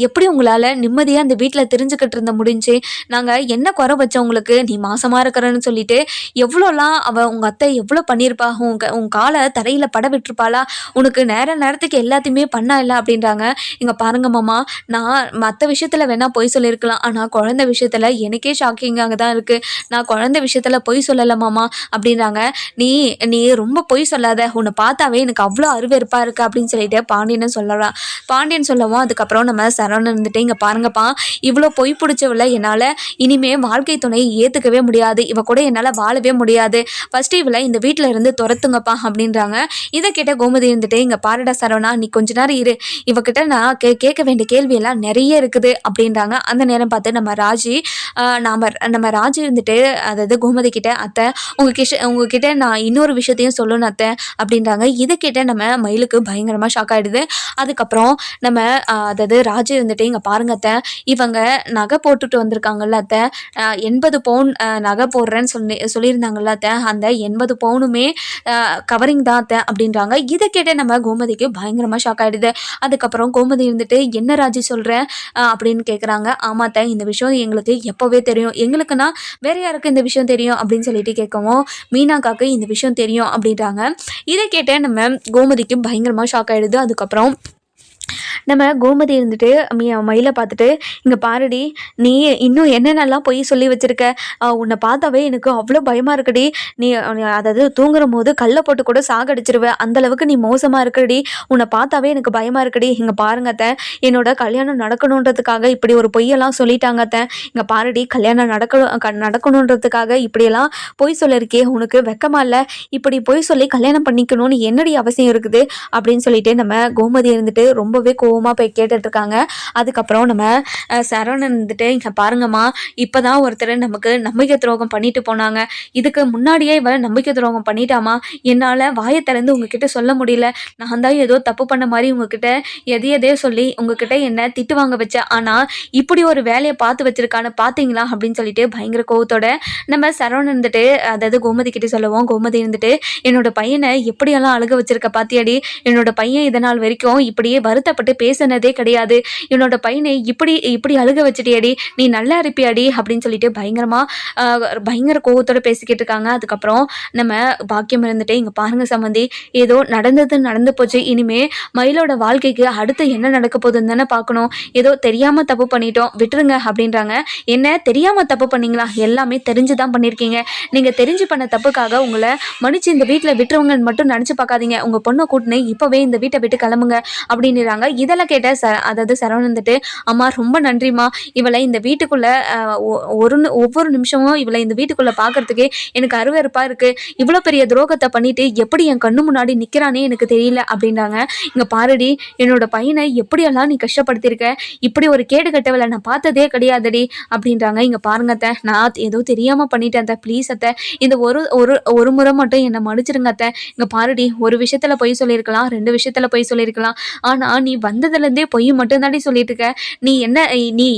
Speaker 1: எப்படி உங்களால் நிம்மதியாக அந்த வீட்டில் தெரிஞ்சுக்கிட்டு இருந்த முடிஞ்சு? நாங்கள் என்ன குறை வச்சோம் உங்களுக்கு நீ மாசமாக இருக்கிறன்னு சொல்லிட்டு எவ்வளோலாம் அவள் உங்கள் அத்தை எவ்வளோ பண்ணியிருப்பா உங்க உன் காலை தரையில் பட விட்டுருப்பாளா? உனக்கு நேர நேரத்துக்கு எல்லாத்தையுமே பண்ணா இல்லை அப்படின்றாங்க. இங்கே பாருங்க மாமா நான் மற்ற விஷயத்தில் வேணால் பொய் சொல்லியிருக்கலாம் ஆனால் குழந்தை விஷயத்தில் எனக்கே ஷாக்கிங்காக தான் இருக்குது நான் குழந்தை விஷயத்தில் பொய் சொல்லலை மாமா அப்படின்றாங்க. நீ நீ ரொம்ப பொய் சொல்லாத. உன்னை பார்த்தாவே எனக்கு அவ்வளோ அருவெருப்பாக இருக்குது அப்படின்னு சொல்லிட்டு பாண்டியனை சொல்லலாம் பாண்டியன் சொல்லவும் அதுக்கப்புறம் நம்ம சரவணன் இருந்துட்டு இங்கே பாருங்கப்பா இவ்வளோ பொய் பிடிச்சவள என்னால் இனிமே வாழ்க்கை துணையை ஏற்றுக்கவே முடியாது. இவ கூட என்னால் வாழவே முடியாது. ஃபஸ்ட்டு இவளை இந்த வீட்டில் இருந்து துரத்துங்கப்பா அப்படின்றாங்க. இதை கேட்ட கோமதி இருந்துட்டு இங்கே பாருடா சரவணா நீ கொஞ்ச நேரம் இரு. இவகிட்ட நான் கே கேட்க வேண்டிய கேள்வியெல்லாம் நிறைய இருக்குது அப்படின்றாங்க. அந்த நேரம் பார்த்து நம்ம ராஜி நாம் நம்ம ராஜி இருந்துட்டு அதாவது கோமதி கிட்ட அத்தை உங்கள் கிஷ உங்ககிட்ட நான் இன்னொரு விஷயத்தையும் சொல்லணும் அத்தை அப்படின்றாங்க. இதை கேட்ட நம்ம மயிலுக்கு பயங்கரமாக ஷாக் ஆகிடுது அதுக்கப்புறம் நம்ம அதாவது ராஜி இருந்துட்டு இங்கே பாருங்க அத்தை இவங்க நகை போட்டுட்டு வந்திருக்காங்கல்ல அத்தை எண்பது பவுன் நகை போடுறேன்னு சொல்லி சொல்லியிருந்தாங்கல்ல அத்தை அந்த எண்பது பவுனுமே கவரிங் தான் அத்தை அப்படின்றாங்க. இதை கேட்ட நம்ம கோமதிக்கு பயங்கரமாக ஷாக் ஆகிடுது அதுக்கப்புறம் கோமதி இருந்துட்டு என்ன ராஜி சொல்கிற அப்படின்னு கேட்குறாங்க ஆமாத்த இந்த விஷயம் எங்களுக்கு எப்போவே தெரியும். எங்களுக்குன்னா வேற யாருக்கு இந்த விஷயம் தெரியும்? அப்படின்னு சொல்லிட்டு கேட்கவும் மீனாக்காக்கு இந்த விஷயம் தெரியும் அப்படின்றாங்க. இதை கேட்ட நம்ம கோமதிக்கு பயங்கரமாக ஷாக் ஆகிடுது அதுக்கப்புறம் நம்ம கோமதி இருந்துட்டு மீ மயிலை பார்த்துட்டு இங்கே பாருடி நீ இன்னும் என்னென்னலாம் போய் சொல்லி வச்சிருக்க? உன்னை பார்த்தாவே எனக்கு அவ்வளோ பயமாக இருக்குடி. நீ அதாவது தூங்குற போது கல்லை போட்டு கூட சாகடிச்சிருவ. அந்த அளவுக்கு நீ மோசமாக இருக்குடி. உன்னை பார்த்தாவே எனக்கு பயமாக இருக்குடி. இங்கே பாருங்கத்த என்னோட கல்யாணம் நடக்கணுன்றதுக்காக இப்படி ஒரு பொய்யெல்லாம் சொல்லிட்டாங்கத்த இங்கே பாருடி கல்யாணம் நடக்கணும் நடக்கணுன்றதுக்காக இப்படியெல்லாம் பொய் சொல்லியிருக்கே உனக்கு வெக்கமா இல்லை. இப்படி பொய் சொல்லி கல்யாணம் பண்ணிக்கணும்னு என்னடி அவசியம் இருக்குது? அப்படின்னு சொல்லிட்டு நம்ம கோமதி இருந்துட்டு ரொம்பவே கோவமாக போய் கேட்டுட்ருக்காங்க. அதுக்கப்புறம் நம்ம சரவணன் வந்துட்டு இங்கே பாருங்கம்மா இப்போ தான் ஒருத்தர் நமக்கு நம்பிக்கை துரோகம் பண்ணிட்டு போனாங்க. இதுக்கு முன்னாடியே இவ நம்பிக்கை துரோகம் பண்ணிட்டாமா? என்னால் வாயை திறந்து உங்ககிட்ட சொல்ல முடியல. நான் தான் ஏதோ தப்பு பண்ண மாதிரி உங்ககிட்ட எதை எதையோ சொல்லி உங்ககிட்ட என்ன திட்டு வாங்க வச்சேன் ஆனால் இப்படி ஒரு வேலையை பார்த்து வச்சிருக்கான்னு பார்த்தீங்களா அப்படின்னு சொல்லிட்டு பயங்கர கோவத்தோட நம்ம சரவணன் இருந்துட்டு அதாவது கோமதி கிட்ட சொல்லுவோம் கோமதி இருந்துட்டு என்னோட பையனை எப்படியெல்லாம் அழுக வச்சிருக்க பாத்தியாடி? என்னோட பையன் இதனால் வரைக்கும் இப்படியே வருத்தப்பட்டு பேசினதே கிடையாது. என்னோட பையனை இப்படி இப்படி அழுக வச்சுட்டியாடி நீ நல்லா இருப்பியாடி அப்படின்னு சொல்லிட்டு பயங்கரமா பயங்கர கோபத்தோட பேசிக்கிட்டு இருக்காங்க. அதுக்கப்புறம் நம்ம பாக்கியம் இருந்துட்டு இங்க பாருங்க சம்மந்தி ஏதோ நடந்தது நடந்து போச்சு. இனிமே மயிலோட வாழ்க்கைக்கு அடுத்து என்ன நடக்க போகுதுன்னு தானே பார்க்கணும். ஏதோ தெரியாம தப்பு பண்ணிட்டோம் விட்டுருங்க அப்படின்றாங்க. என்ன தெரியாம தப்பு பண்ணீங்களா? எல்லாமே தெரிஞ்சு தான் பண்ணியிருக்கீங்க நீங்க தெரிஞ்சு பண்ண தப்புக்காக உங்களை மன்னிச்சு இந்த வீட்டில் விட்டுருவங்கன்னு மட்டும் நினச்சி பார்க்காதீங்க. உங்கள் பொண்ணை கூட்டினு இப்போவே இந்த வீட்டை விட்டு கிளம்புங்க அப்படின்னு அப்படின்னுறாங்க இதெல்லாம் கேட்ட ச அதாவது சரவணன் வந்துட்டு அம்மா ரொம்ப நன்றிம்மா. இவளை இந்த வீட்டுக்குள்ள ஒ- ஒரு ஒவ்வொரு நிமிஷமும் இவளை இந்த வீட்டுக்குள்ள பார்க்கறதுக்கே எனக்கு அருவருப்பா இருக்கு. இவ்வளோ பெரிய துரோகத்தை பண்ணிட்டு எப்படி என் கண்ணு முன்னாடி நிற்கிறானே எனக்கு தெரியல அப்படின்றாங்க இங்க பாருடி என்னோட பையனை எப்படியெல்லாம் நீ கஷ்டப்படுத்தியிருக்க? இப்படி ஒரு கேடு கட்டவளை நான் பார்த்ததே கிடையாதுடி அப்படின்றாங்க. இங்க பாருங்க அத்தை நான் ஏதோ தெரியாம பண்ணிட்டேன் அத்தை. ப்ளீஸ் அத்தை இந்த ஒரு ஒரு ஒரு முறை மட்டும் என்னை மன்னிச்சிடுங்க அத்தை. இங்க பாருடி ஒரு விஷயத்துல பொய் சொல்லியிருக்கலாம் ரெண்டு விஷயத்துல பொய் சொல்லியிருக்கலாம். ஆனா நீ வந்ததுல இருந்தே பொய் மட்டும்தாண்டி சொல்லிட்டு இருக்க நீ என்ன நீ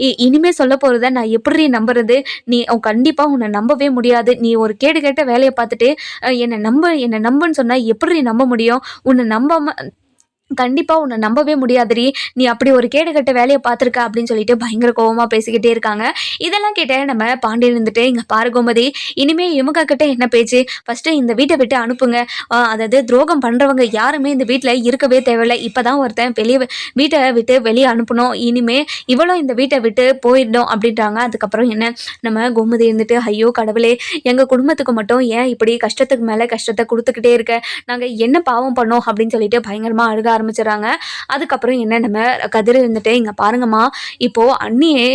Speaker 1: இ- இனிமே சொல்ல போகிறத நான் எப்படி நம்புறது? நீ கண்டிப்பாக கண்டிப்பா உன்னை நம்பவே முடியாது. நீ ஒரு கேடு கேட்ட வேலையை பார்த்துட்டு அஹ், என்னை நம்ப என்னை நம்புன்னு சொன்னா எப்படி நம்ப முடியும்? உன்னை நம்பாம கண்டிப்பாக உன்னை நம்பவே முடியாதுரி நீ அப்படி ஒரு கேடு கட்ட வேலையை பார்த்துருக்க அப்படின்னு சொல்லிட்டு பயங்கர கோபமாக பேசிக்கிட்டே இருக்காங்க. இதெல்லாம் கேட்ட நம்ம பாண்டியன் இருந்துட்டு இங்கே பாரு கோமதி இனிமே இவங்க கிட்ட என்ன பேச்சு? ஃபஸ்ட்டு இந்த வீட்டை விட்டு அனுப்புங்க. அதாவது துரோகம் பண்ணுறவங்க யாருமே இந்த வீட்டில் இருக்கவே தேவையில்லை. இப்போ தான் ஒருத்தன் வெளியே வீட்டை விட்டு வெளியே அனுப்பணும். இனிமேல் இவளும் இந்த வீட்டை விட்டு போயிடணும். அப்படின்றாங்க. அதுக்கப்புறம் என்ன? நம்ம கோமதி இருந்துட்டு ஐயோ கடவுளே எங்கள் குடும்பத்துக்கு மட்டும் ஏன் இப்படி கஷ்டத்துக்கு மேலே கஷ்டத்தை கொடுத்துக்கிட்டே இருக்க? நாங்கள் என்ன பாவம் பண்ணோம்? அப்படின்னு சொல்லிட்டு பயங்கரமாக அழுக ஆரம்பிச்சிடறாங்க. அதுக்கப்புறம் என்ன நம்ம கதிர் இருந்துட்டு இங்கே பாருங்கம்மா இப்போது அண்ணியே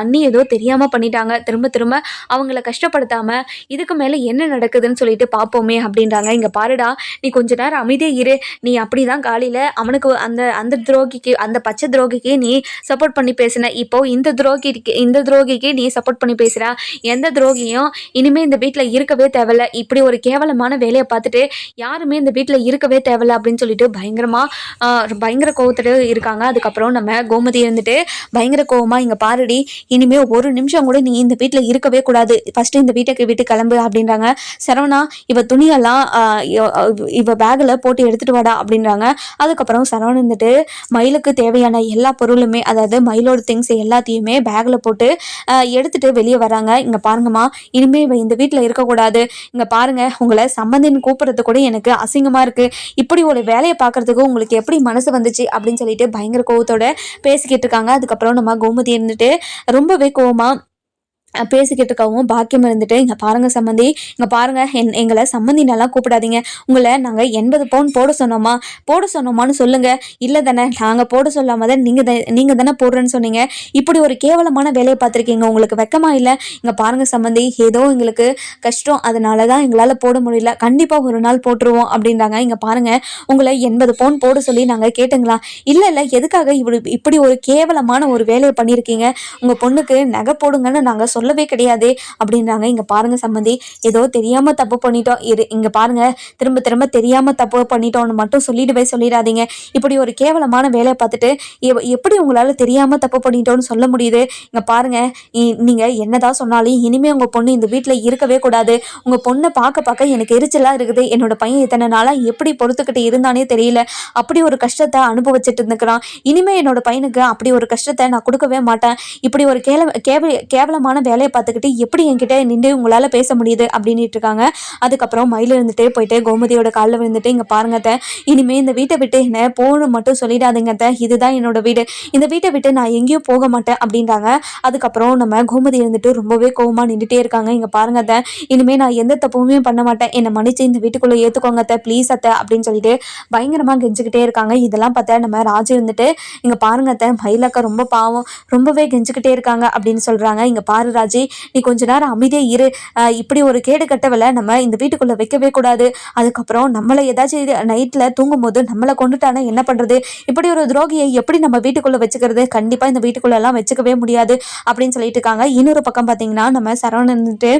Speaker 1: அண்ணி ஏதோ தெரியாமல் பண்ணிட்டாங்க. திரும்ப திரும்ப அவங்கள கஷ்டப்படுத்தாமல் இதுக்கு மேலே என்ன நடக்குதுன்னு சொல்லிட்டு பார்ப்போமே அப்படின்றாங்க. இங்கே பாருடா நீ கொஞ்ச நேரம் அமைதியே இரு. நீ அப்படிதான் காலையில் அவனுக்கு அந்த அந்த துரோகிக்கு அந்த பச்சை துரோகிக்கு நீ சப்போர்ட் பண்ணி பேசின. இப்போது இந்த துரோகிக்கு இந்த துரோகிக்கு நீ சப்போர்ட் பண்ணி பேசுகிற எந்த துரோகியும் இனிமேல் இந்த வீட்டில் இருக்கவே தேவையில்ல. இப்படி ஒரு கேவலமான வேலையை பார்த்துட்டு யாருமே இந்த வீட்டில் இருக்கவே தேவையில்ல அப்படின்னு சொல்லிட்டு பயங்கரமாக பயங்கர கோவத்துட்டு இருக்காங்க. அதுக்கப்புறம் நம்ம கோமதி இருந்துட்டு பயங்கர கோவமா இங்க பாருடி இனிமே ஒரு நிமிஷம் கூட நீ இந்த வீட்டில் இருக்கவே கூடாது. ஃபர்ஸ்ட் இந்த வீட்டுக்கு விட்டு கிளம்பு அப்படின்றாங்க. சரவணா இவ துணியெல்லாம் ஆஹ், இவ- பேக்கில் போட்டு எடுத்துட்டு வாடா அப்படின்றாங்க. அதுக்கப்புறம் சரவணன் வந்துட்டு மயிலுக்கு தேவையான எல்லா பொருளுமே அதாவது மயிலோட திங்ஸ் எல்லாத்தையுமே பேக்கில் போட்டு எடுத்துகிட்டு எடுத்துட்டு வெளியே வராங்க. இங்க பாருங்கம்மா இனிமே இவ இந்த வீட்டில் இருக்கக்கூடாது. இங்க பாருங்க உங்களை சம்பந்தின்னு கூப்பிட்றது கூட எனக்கு அசிங்கமா இருக்கு. இப்படி ஒரு வேலையை பார்க்குறதுக்கு உங்களுக்கு எப்படி மனசு வந்துச்சு அப்படின்னு சொல்லிட்டு பயங்கர கோவத்தோட பேசிக்கிட்டு இருக்காங்க. அதுக்கப்புறம் நம்ம கோமதி இருந்துட்டு ரொம்பவே கோவமாக பேசிக்கிட்டு இருக்கவும் பாக்கியம் இருந்துட்டு இங்கே பாருங்க சம்மந்தி இங்கே பாருங்க என் எங்களை சம்மந்தினெல்லாம் கூப்பிடாதீங்க. உங்களை நாங்கள் எண்பது பவுன் போட சொன்னோமா? போட சொன்னோமான்னு சொல்லுங்க. இல்லை தானே நாங்கள் போட சொல்லாம தான் நீங்கள் நீங்கள் தானே போடுறேன்னு சொன்னீங்க. இப்படி ஒரு கேவலமான வேலையை பார்த்துருக்கீங்க. உங்களுக்கு வெக்கமா இல்லை? இங்கே பாருங்க சம்மந்தி ஏதோ எங்களுக்கு கஷ்டம். அதனால தான் எங்களால் போட முடியல. கண்டிப்பாக ஒரு நாள் போட்டுருவோம் அப்படின்றாங்க. இங்கே பாருங்க உங்களை எண்பது பவுன் போட சொல்லி நாங்கள் கேட்டுங்களா? இல்லை இல்லை எதுக்காக இப்படி இப்படி ஒரு கேவலமான ஒரு வேலையை பண்ணியிருக்கீங்க? உங்கள் பொண்ணுக்கு நகை போடுங்கன்னு நாங்கள் சொல்ல சொல்லவே கிடையாது அப்படின்றாங்க. இங்கே பாருங்க சம்மந்தி ஏதோ தெரியாமல் தப்பு பண்ணிட்டோம். இரு இங்கே பாருங்க திரும்ப திரும்ப தெரியாமல் தப்பு பண்ணிட்டோம்னு மட்டும் சொல்லிடவே சொல்லிடாதீங்க. இப்படி ஒரு கேவலமான வேலையை பார்த்துட்டு எப்படி உங்களால் தெரியாமல் தப்பு பண்ணிட்டோன்னு சொல்ல முடியுது? இங்கே பாருங்க இ- நீங்க என்னதான் சொன்னாலும் இனிமே உங்க பொண்ணு இந்த வீட்டில் இருக்கவே கூடாது. உங்க பொண்ணை பார்க்க பார்க்க எனக்கு எரிச்சலாக இருக்குது. என்னோட பையன் இத்தனை நாளாக எப்படி பொறுத்துக்கிட்டு இருந்தானே தெரியல. அப்படி ஒரு கஷ்டத்தை அனுபவிச்சுட்டு இருந்துக்கிறான். இனிமே என்னோட பையனுக்கு அப்படி ஒரு கஷ்டத்தை நான் கொடுக்கவே மாட்டேன். இப்படி ஒரு கேவல கேவ கேவலமான வேலையை பார்த்துக்கிட்டு எப்படி என்கிட்ட நின்று உங்களால் பேச முடியுது அப்படின்ட்டு இருக்காங்க. அதுக்கப்புறம் மயில் இருந்துட்டே போயிட்டு கோமதியோட காலில் விழுந்துட்டு இங்கே பாருங்க இனிமேல் இந்த வீட்டை விட்டு என்ன போகணும் மட்டும் சொல்லிடாதீங்க அத்தை. இதுதான் என்னோட வீடு. இந்த வீட்டை விட்டு நான் எங்கேயும் போக மாட்டேன் அப்படின்றாங்க. அதுக்கப்புறம் நம்ம கோமதி இருந்துட்டு ரொம்பவே கோபமாக நின்றுட்டே இருக்காங்க. இங்கே பாருங்க அத்தை இனிமேல் நான் எந்த தப்புமே பண்ண மாட்டேன். என்னை மன்னிச்சு இந்த வீட்டுக்குள்ளே ஏற்றுக்கோங்க அத்தை ப்ளீஸ் அத்தை அப்படின்னு சொல்லிட்டு பயங்கரமாக கெஞ்சிக்கிட்டே இருக்காங்க. இதெல்லாம் பார்த்தா நம்ம ராஜு இருந்துட்டு இங்கே பாருங்க அத்தை மயிலக்கா ரொம்ப பாவம் ரொம்பவே கெஞ்சிக்கிட்டே இருக்காங்க அப்படின்னு சொல்கிறாங்க இங்கே பாரு ராஜி நீ கொஞ்ச நேரம் அமைதியாக இரு. இப்படி ஒரு கேடு கட்டவலை நம்ம இந்த வீட்டுக்குள்ளே வைக்கவே கூடாது. அதுக்கப்புறம் நம்மளை ஏதாச்சும் நைட்டில் தூங்கும்போது நம்மளை கொண்டுட்டானா என்ன பண்ணுறது இப்படி ஒரு துரோகியை எப்படி நம்ம வீட்டுக்குள்ளே வச்சுக்கிறது? கண்டிப்பாக இந்த வீட்டுக்குள்ளெல்லாம் வச்சுக்கவே முடியாது அப்படின்னு சொல்லிட்டு இருக்காங்க. இன்னொரு பக்கம் பார்த்தீங்கன்னா நம்ம சரவணன் இருந்துட்டு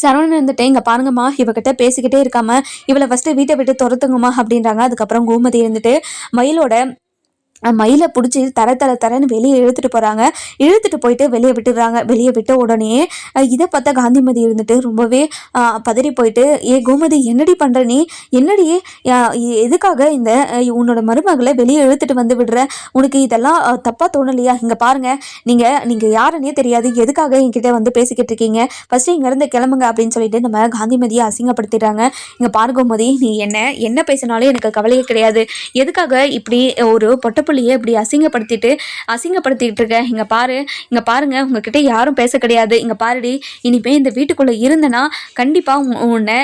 Speaker 1: சரவணன் இருந்துட்டு இங்கே பாருங்கம்மா இவகிட்ட பேசிக்கிட்டே இருக்காம இவளை ஃபஸ்ட்டு வீட்டை விட்டு துரத்துங்கம்மா அப்படின்றாங்க. அதுக்கப்புறம் கோமதி இருந்துட்டு மயிலோட மயிலை பிடிச்சி தர தர தரன்னு வெளியே இழுத்துட்டு போகிறாங்க இழுத்துட்டு போயிட்டு வெளியே விட்டுடுறாங்க. வெளியே விட்ட உடனே இதை பார்த்தா காந்திமதி இருந்துட்டு ரொம்பவே பதறி போயிட்டு ஏ கோமதி என்னடி பண்ணுற நீ? என்னடி எதுக்காக இந்த உன்னோட மருமகளை வெளியே இழுத்துட்டு வந்து விடுற? உனக்கு இதெல்லாம் தப்பாக தோணலையா? இங்கே பாருங்க. நீங்கள் நீங்கள் யாருன்னே தெரியாது. எதுக்காக என்கிட்ட வந்து பேசிக்கிட்டு இருக்கீங்க? ஃபஸ்ட்டு இங்கேருந்து கிளம்புங்க அப்படின்னு சொல்லிட்டு நம்ம காந்திமதியை அசிங்கப்படுத்திடுறாங்க. இங்கே பாரு கோமதி நீ என்ன என்ன பேசினாலும் எனக்கு கவலையே கிடையாது. எதுக்காக இப்படி ஒரு பொட்டப்புள்ளியை இப்படி அசிங்கப்படுத்திட்டு அசிங்கப்படுத்திட்டு இருக்க இங்கே பாரு இங்கே பாருங்க உங்ககிட்ட யாரும் பேச கிடையாது. இங்கே பாருடி இனிமே இந்த வீட்டுக்குள்ளே இருந்தனா கண்டிப்பாக உன்னை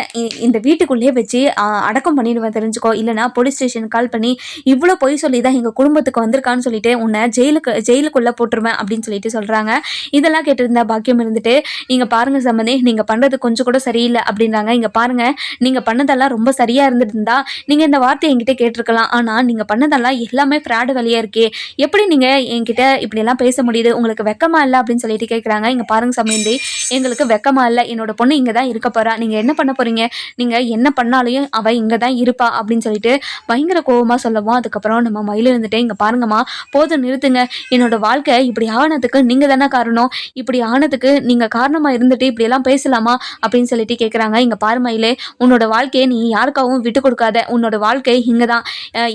Speaker 1: இந்த வீட்டுக்குள்ளேயே வச்சு அடக்கம் பண்ணிடுவேன் தெரிஞ்சுக்கோ. இல்லைனா போலீஸ் ஸ்டேஷன் கால் பண்ணி இவ்வளோ பொய் சொல்லி தான் எங்கள் குடும்பத்துக்கு வந்திருக்கான்னு சொல்லிட்டு உன்னை ஜெயிலுக்கு ஜெயிலுக்குள்ளே போட்டுருவேன் அப்படின்னு சொல்லிட்டு சொல்கிறாங்க இதெல்லாம் கேட்டிருந்தா பாக்கியம் இருந்துட்டு இங்கே பாருங்க சம்மந்தி நீங்கள் பண்ணுறது கொஞ்சம் கூட சரியில்லை அப்படின்றாங்க. இங்கே பாருங்க நீங்கள் பண்ணதெல்லாம் ரொம்ப சரியாக இருந்திருந்தா நீங்கள் இந்த வார்த்தையை என்கிட்ட கேட்டிருக்கலாம். ஆனால் நீங்கள் பண்ணதெல்லாம் எல்லாமே ஃப்ராடு வழியாக இருக்கே. எப்படி நீங்கள் என்கிட்ட இப்படியெல்லாம் பேச முடியுது? உங்களுக்கு வெக்கமா இல்லை அப்படின்னு சொல்லிட்டு கேட்குறாங்க இங்கே பாருங்க சமயந்தி எங்களுக்கு வெக்கமா இல்லை. என்னோட பொண்ணு இங்கே தான் இருக்க போகிறா நீங்கள் என்ன பண்ண போகிறீங்க நீங்கள் என்ன பண்ணாலையும் அவள் இங்கே தான் இருப்பா அப்படின்னு சொல்லிட்டு பயங்கர கோவமாக சொல்லவும் அதுக்கப்புறம் நம்ம மயில் இருந்துட்டு இங்கே பாருங்கம்மா. போதும் நிறுத்துங்க. என்னோட வாழ்க்கை இப்படி ஆனதுக்கு நீங்கள் தானே காரணம். இப்படி ஆனதுக்கு நீங்கள் காரணமாக இருந்துட்டு இப்படியெல்லாம் பேசலாமா? அப்படின்னு சொல்லிட்டு கேட்குறாங்க இங்கே பாரு மயிலே. உன்னோட வாழ்க்கையை நீ யாருக்காகவும் விட்டு கொடுக்காத. உன்னோட வாழ்க்கை இங்கே தான்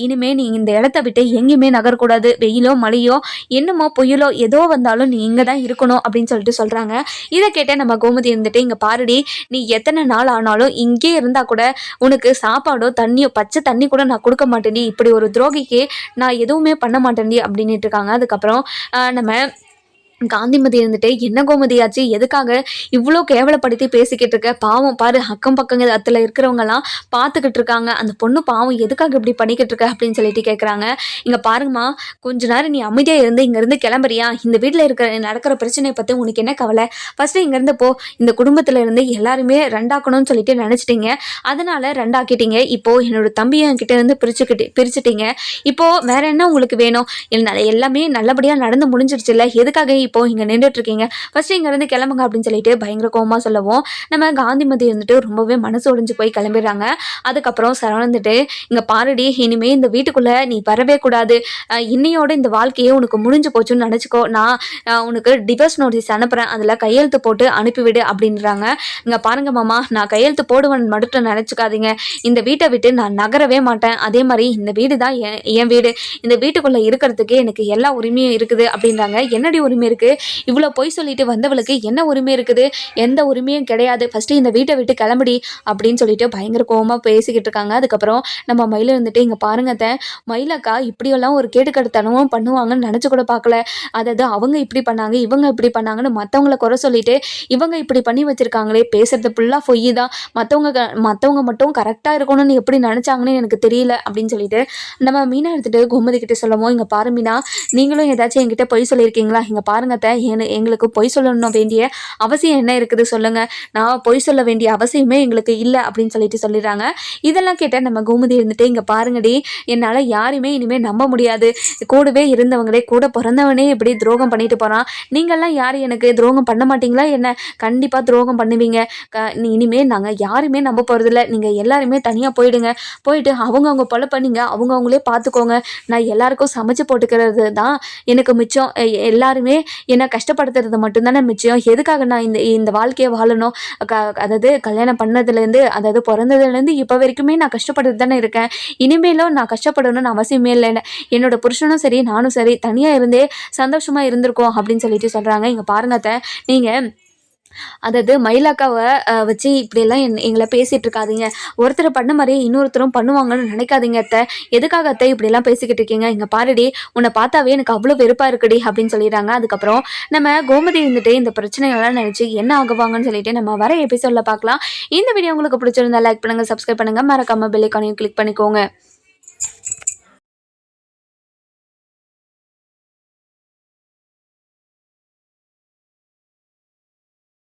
Speaker 1: இனிமேல் நீ இந்த இடத்த விட்டு எங்கேயுமே நகரக்கூடாது வெயிலோ மழையோ என்னமோ புயலோ ஏதோ வந்தாலும் நீ இங்கே தான் இருக்கணும் அப்படின்னு சொல்லிட்டு சொல்கிறாங்க இதை கேட்ட நம்ம கோமதி இருந்துட்டு இங்கே பாருடி நீ எத்தனை நாள் ஆனாலும் இங்கே இருந்தால் கூட உனக்கு சாப்பாடோ தண்ணியோ பச்சை தண்ணி கூட நான் கொடுக்க மாட்டேன்டி. இப்படி ஒரு துரோகிக்கு நான் எதுவுமே பண்ண மாட்டேன்டி அப்படின்ட்டு இருக்காங்க. அதுக்கப்புறம் நம்ம காந்திமதி இருந்துட்டு என்ன கோமதியாச்சு எதுக்காக இவ்வளோ கேவலப்படுத்தி பேசிக்கிட்டு இருக்க? பாவம் பாரு அக்கம் பக்கத்தில் இருக்கிறவங்கலாம் பார்த்துக்கிட்டு இருக்காங்க. அந்த பொண்ணு பாவம் எதுக்காக இப்படி பண்ணிக்கிட்டு இருக்க? அப்படின்னு சொல்லிட்டு கேட்குறாங்க இங்கே பாருங்கம்மா கொஞ்ச நேரம் நீ அமைதியாக இருந்து இங்கேருந்து கிளம்புறியா? இந்த வீட்டில் இருக்கிற நடக்கிற பிரச்சனையை பற்றி உனக்கு என்ன கவலை? ஃபஸ்ட்டு இங்கேருந்து போ. இந்த குடும்பத்தில் இருந்து எல்லாருமே ரெண்டாக்கணும்னு சொல்லிட்டு நினச்சிட்டிங்க. அதனால ரெண்டாக்கிட்டீங்க. இப்போது என்னோட தம்பியை என்கிட்ட இருந்து பிரிச்சுக்கிட்டு பிரிச்சுட்டிங்க. இப்போது வேற என்ன உங்களுக்கு வேணும்? என்னால் எல்லாமே நல்லபடியாக நடந்து முடிஞ்சிருச்சுல்ல எதுக்காக இப்போ இங்கே நின்றுட்டு இருக்கீங்க ஃபர்ஸ்ட் இங்கேருந்து கிளம்புங்க அப்படின்னு சொல்லிட்டு பயங்கர கோபமாக சொல்லவும். நம்ம காந்திமதி இருந்துட்டு ரொம்பவே மனசு ஒடிஞ்சு போய் கிளம்பிடுறாங்க. அதுக்கப்புறம் சரவணந்துட்டு இங்கே பாருடி இனிமேல் இந்த வீட்டுக்குள்ளே நீ வரவே கூடாது. இன்னையோட இந்த வாழ்க்கையே உனக்கு முடிஞ்சு போச்சுன்னு நினச்சிக்கோ. நான் உனக்கு டிவோர்ஸ் நோட்டீஸ் அனுப்புகிறேன் அதில் கையெழுத்து போட்டு அனுப்பிவிடு அப்படின்றாங்க. இங்கே பாருங்க மாமா நான் கையெழுத்து போடுவேன் மட்டும் நினச்சிக்காதீங்க. இந்த வீட்டை விட்டு நான் நகரவே மாட்டேன். அதே மாதிரி இந்த வீடு தான் என் என் வீடு. இந்த வீட்டுக்குள்ளே இருக்கிறதுக்கு எனக்கு எல்லா உரிமையும் இருக்குது அப்படின்றாங்க. என்னடி உரிமை இருக்குது இவ்வளோ பொய் சொல்லிட்டு வந்தவளுக்கு என்ன உரிமை இருக்குது? எந்த உரிமையும் கிடையாது. ஃபஸ்ட்டு இந்த வீட்டை விட்டு கிளம்புடி அப்படின்னு சொல்லிட்டு பயங்கர கோவமாக பேசிக்கிட்டு இருக்காங்க. அதுக்கப்புறம் நம்ம மயில் இருந்துட்டு இங்கே பாருங்க மயிலக்கா இப்படியெல்லாம் ஒரு கேடுக்கடுத்தனமும் பண்ணுவாங்கன்னு நினச்சி கூட பார்க்கல. அதாவது அவங்க இப்படி பண்ணாங்க இவங்க இப்படி பண்ணாங்கன்னு மற்றவங்கள குறை சொல்லிட்டு இவங்க இப்படி பண்ணி வச்சிருக்காங்களே. பேசுறது ஃபுல்லாக பொய் தான். மற்றவங்க மற்றவங்க மட்டும் கரெக்டாக இருக்கணும்னு எப்படி நினச்சாங்கன்னு எனக்கு தெரியல. அப்படின்னு சொல்லிட்டு நம்ம மீனா எடுத்துகிட்டு கோமதி கிட்டே சொல்லவும் இங்கே பாரு மீனா. நீங்களும் ஏதாச்சும் என்கிட்ட பொய் சொல்லியிருக்கீங்களா? இங்கே பாருங்க வேண்டாங்க அத்தை எங்களுக்கு பொய் சொல்லணும் வேண்டிய அவசியம் என்ன இருக்குது சொல்லுங்கள் நான் பொய் சொல்ல வேண்டிய அவசியமே எங்களுக்கு இல்லை அப்படின்னு சொல்லிட்டு சொல்லிடுறாங்க. இதெல்லாம் கேட்டால் நம்ம கோமதி இருந்துட்டு இங்கே பாருங்கடி. என்னால் யாரையுமே இனிமேல் நம்ப முடியாது. கூடவே இருந்தவங்களே கூட பிறந்தவனே இப்படி துரோகம் பண்ணிட்டு போகிறான் நீங்கள்லாம் யாரும் எனக்கு துரோகம் பண்ண மாட்டீங்களா என்ன? கண்டிப்பாக துரோகம் பண்ணுவீங்க. க நீ இனிமேல் நாங்கள் யாருமே நம்ப போகிறதில்ல நீங்கள் எல்லாருமே தனியாக போயிடுங்க. போயிட்டு அவங்கவுங்க பொழப்ப நீங்கள் அவங்கவுங்களே பார்த்துக்கோங்க நான் எல்லாருக்கும் சமைச்சு போட்டுக்கிறது தான் எனக்கு மிச்சம். எல்லாருமே என்னை கஷ்டப்படுத்துறது மட்டும்தானே மிச்சம்? எதுக்காக நான் இந்த இந்த வாழ்க்கையை வாழணும்? க அதாவது கல்யாணம் பண்ணதுலேருந்து அதாவது பிறந்ததுலேருந்து இப்போ வரைக்குமே நான் கஷ்டப்பட்டு தானே இருக்கேன். இனிமேலும் நான் கஷ்டப்படணும்னு அவசியமே இல்லை. என்னோட புருஷனும் சரி நானும் சரி தனியாக இருந்தே சந்தோஷமாக இருந்திருக்கோம் அப்படின்னு சொல்லிட்டு சொல்கிறாங்க இங்கே பாருங்க நீங்கள் அதாவது மயிலாக்காவை வச்சு இப்படியெல்லாம் என் எங்களை பேசிகிட்டு இருக்காதீங்க. ஒருத்தர் பண்ண மாதிரியே இன்னொருத்தரும் பண்ணுவாங்கன்னு நினைக்காதீங்க அத்தை. எதுக்காக அத்தை இப்படியெல்லாம் பேசிக்கிட்டு இருக்கீங்க? இங்கே பாருடி உன்னை பார்த்தாவே எனக்கு அவ்வளோ வெறுப்பாக இருக்குடி அப்படின்னு சொல்லிடுறாங்க. அதுக்கப்புறம் நம்ம கோமதி இருந்துட்டு இந்த பிரச்சனைகள்லாம் நினச்சி என்ன ஆகுவாங்கன்னு சொல்லிட்டு நம்ம வர எபிசோடில் பார்க்கலாம். இந்த வீடியோ உங்களுக்கு பிடிச்சிருந்தா லைக் பண்ணுங்கள் சப்ஸ்கிரைப் பண்ணுங்கள் மறக்காமல் பெல்லைக்கானையும் கிளிக் பண்ணிக்கோங்க.